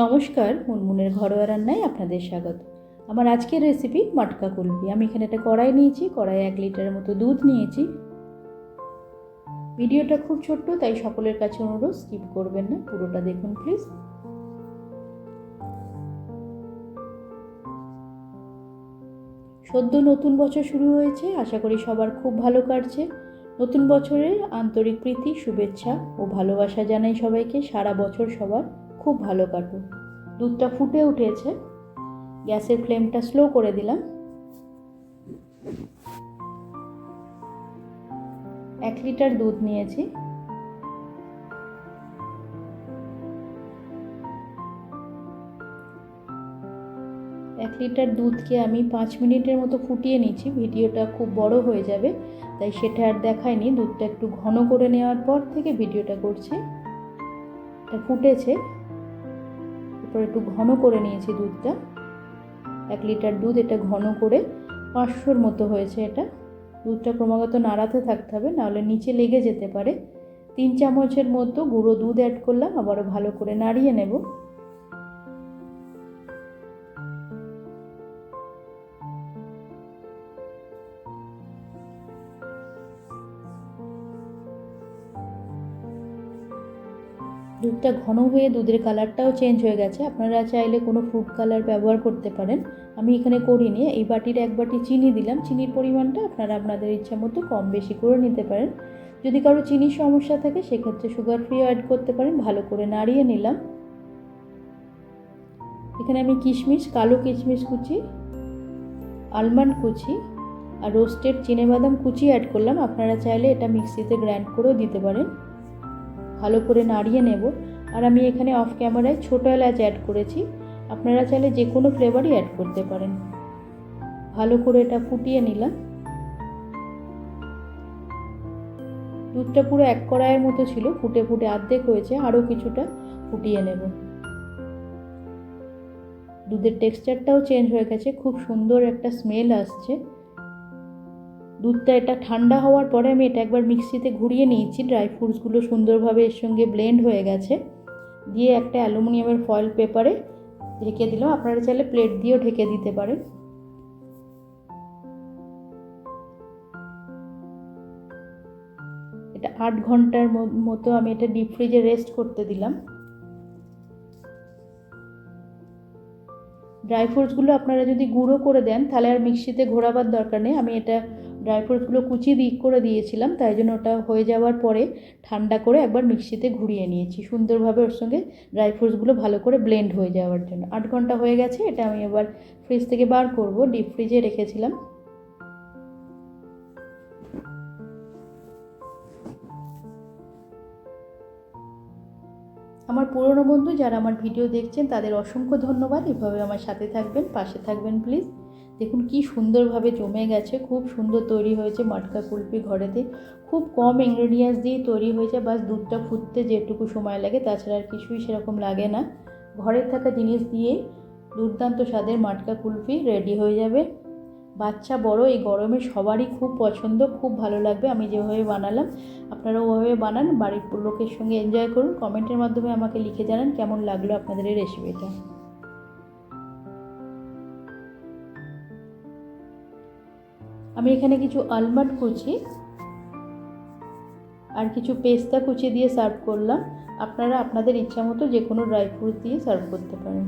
নমস্কার, মুনমুনের ঘরোয়া রান্নায় আপনাদের স্বাগত। আমার আজকের রেসিপি মটকা কুলপি আমি এখানে একটা কড়াই নিয়েছি কড়াই এক লিটারের মতো দুধ নিয়েছি। ভিডিওটা খুব ছোট্ট, তাই সকলের কাছে অনুরোধ স্কিপ করবেন না। পুরোটা দেখুন প্লিজ সদ্য নতুন বছর শুরু হয়েছে, আশা করি সবার খুব ভালো কাটছে। নতুন বছরের আন্তরিক প্রীতি, শুভেচ্ছা ও ভালোবাসা জানাই সবাইকে, সারা বছর সবার। খুব ভালো কাটুক দুধটা ফুটে উঠেছে। গ্যাসের ফ্লেমটা স্লো করে দিলাম। এক লিটার দুধ নিয়েছি। এক লিটার দুধকে আমি পাঁচ মিনিটের মতো ফুটিয়ে নিচ্ছি ভিডিওটা খুব বড় হয়ে যাবে, তাই সেটা আর দেখায়নি দুধটা একটু ঘন করে নেওয়ার পর থেকে ভিডিওটা করছি। ফুটেছে। এরপর একটু ঘন করে নিয়েছি দুধটা। এক লিটার দুধ এটা ঘন করে পাঁচশোর মতো হয়েছে এটা। দুধটা ক্রমাগত নাড়াতে থাকতে হবে, নাহলে নিচে লেগে যেতে পারে। তিন চামচের মতো গুঁড়ো দুধ অ্যাড করলাম, আবারও ভালো করে নাড়িয়ে নেব। দুধটা ঘন হয়ে দুধের কালারটাও চেঞ্জ হয়ে গেছে। আপনারা চাইলে কোনো ফুড কালার ব্যবহার করতে পারেন। আমি এখানে করিনি, এই বাটির এক বাটি চিনি দিলাম। চিনির পরিমাণটা আপনারা আপনাদের ইচ্ছা মতো কম বেশি করে নিতে পারেন। যদি কারও চিনির সমস্যা থাকে, সেক্ষেত্রে সুগার ফ্রি অ্যাড করতে পারেন। ভালো করে নাড়িয়ে নিলাম। এখানে আমি কিশমিশ, কালো কিশমিশ কুচি আলমন্ড কুচি আর রোস্টেড বাদাম কুচি অ্যাড করলাম। আপনারা চাইলে এটা মিক্সিতে গ্রাইন্ড করেও দিতে পারেন। ভালো করে নাড়িয়ে নেব। আর আমি এখানে অফ ক্যামেরায় ছোটো এলাচ অ্যাড করেছি। আপনারা চাইলে যে কোনো ফ্লেভারই অ্যাড করতে পারেন। ভালো করে এটা ফুটিয়ে নিলাম। দুধটা পুরো এক কড়াইয়ের মতো ছিল, ফুটে ফুটে অর্ধেক হয়েছে আরও কিছুটা ফুটিয়ে নেব। দুধের টেক্সচারটাও চেঞ্জ হয়ে গেছে, খুব সুন্দর একটা স্মেল আসছে। দুধটা এটা ঠান্ডা হওয়ার পরে আমি এটা একবার মিক্সিতে ঘুরিয়ে নিয়েছি। ড্রাই ফ্রুটসগুলো সুন্দরভাবে এর সঙ্গে ব্লেন্ড হয়ে গেছে। দিয়ে একটা অ্যালুমিনিয়ামের ফয়েল পেপারে ঢেকে দিলাম। আপনারা চাইলে প্লেট দিয়েও ঢেকে দিতে পারেন। এটা আট ঘণ্টার মতো আমি এটা ডিপ ফ্রিজে রেস্ট করতে দিলাম। ড্রাই ফ্রুটসগুলো আপনারা যদি গুঁড়ো করে দেন, তাহলে আর মিক্সিতে ঘোরাবার দরকার নেই। আমি এটা ড্রাই ফ্রুটসগুলো কুচি দিক করে দিয়েছিলাম, তাই জন্য ওটা হয়ে যাওয়ার পরে ঠান্ডা করে একবার মিক্সিতে ঘুরিয়ে নিয়েছি। সুন্দরভাবে ওর সঙ্গে ড্রাই ফ্রুটসগুলো ভালো করে ব্লেন্ড হয়ে যাওয়ার জন্য। আট ঘণ্টা হয়ে গেছে, এটা আমি এবার ফ্রিজ থেকে বার করব ডিপ ফ্রিজে রেখেছিলাম। আমার পুরনো বন্ধু যারা আমার ভিডিও দেখছেন, তাদের অসংখ্য ধন্যবাদ। এভাবে আমার সাথে থাকবেন, পাশে থাকবেন প্লিজ দেখুন কি সুন্দরভাবে জমে গেছে, খুব সুন্দর তৈরি হয়েছে মটকা কুলপি ঘরেতে। খুব কম ইনগ্রেডিয়েন্টস দিয়ে তৈরি হয়েছে, বাস দুধটা ফুটতে যেটুকু সময় লাগে, তাছাড়া আর কিছুই সেরকম লাগে না। ঘরের থাকা জিনিস দিয়ে দুর্দান্ত স্বাদের মাটকা কুলফি রেডি হয়ে যাবে। বাচ্চা বড়, এই গরমে সবারই খুব পছন্দ, খুব ভালো লাগবে, আমি যেভাবে বানালাম আপনারা ওভাবে বানান, বাড়ির লোকের সঙ্গে এনজয় করুন কমেন্টের মাধ্যমে আমাকে লিখে জানান কেমন লাগল আপনাদের এই রেসিপিটা আমি এখানে কিছু আলমন্ড কুচি আর কিছু পেস্তা কুচি দিয়ে সার্ভ করলাম। আপনারা আপনাদের ইচ্ছা মতো যে কোনো ড্রাই ফ্রুট দিয়ে সার্ভ করতে পারেন।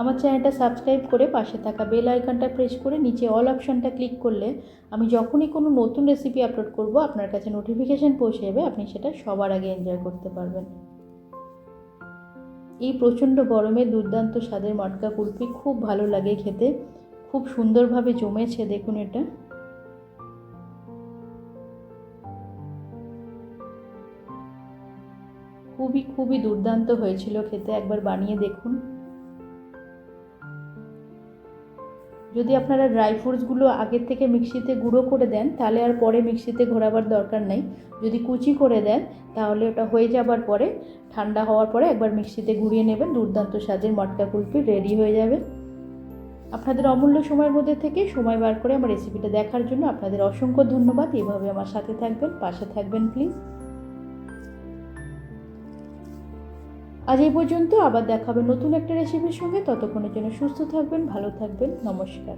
আমার চ্যানেলটা সাবস্ক্রাইব করে পাশে থাকা বেল আইকনটা প্রেস করে নিচে অল অপশানটা ক্লিক করলে আমি যখনই কোনো নতুন রেসিপি আপলোড করব, আপনার কাছে নোটিফিকেশান পৌঁছে যাবে, আপনি সেটা সবার আগে এনজয় করতে পারবেন। এই প্রচণ্ড গরমে দুর্দান্ত স্বাদের মটকা কুলফি খুব ভালো লাগে খেতে। খুব সুন্দরভাবে জমেছে, দেখুন এটা। খুবই খুবই দুর্দান্ত হয়েছিল খেতে, একবার বানিয়ে দেখুন। যদি আপনারা ড্রাই ফ্রুটসগুলো আগের থেকে মিক্সিতে গুঁড়ো করে দেন, তাহলে আর পরে মিক্সিতে ঘোরাবার দরকার নেই। যদি কুচি করে দেন, তাহলে ওটা হয়ে যাবার পরে, ঠান্ডা হওয়ার পরে একবার মিক্সিতে ঘুরিয়ে নেবেন, দুর্দান্ত স্বাদের মটকা কুলফি রেডি হয়ে যাবে। আপনাদের অমূল্য সময়ের মধ্যে থেকে সময় বার করে আমার রেসিপিটা দেখার জন্য আপনাদের অসংখ্য ধন্যবাদ। এভাবে আমার সাথে থাকবেন, পাশে থাকবেন প্লিজ আজ এই পর্যন্ত আবার দেখাবে নতুন একটা রেসিপির সঙ্গে। ততক্ষণের জন্য সুস্থ থাকবেন, ভালো থাকবেন। নমস্কার।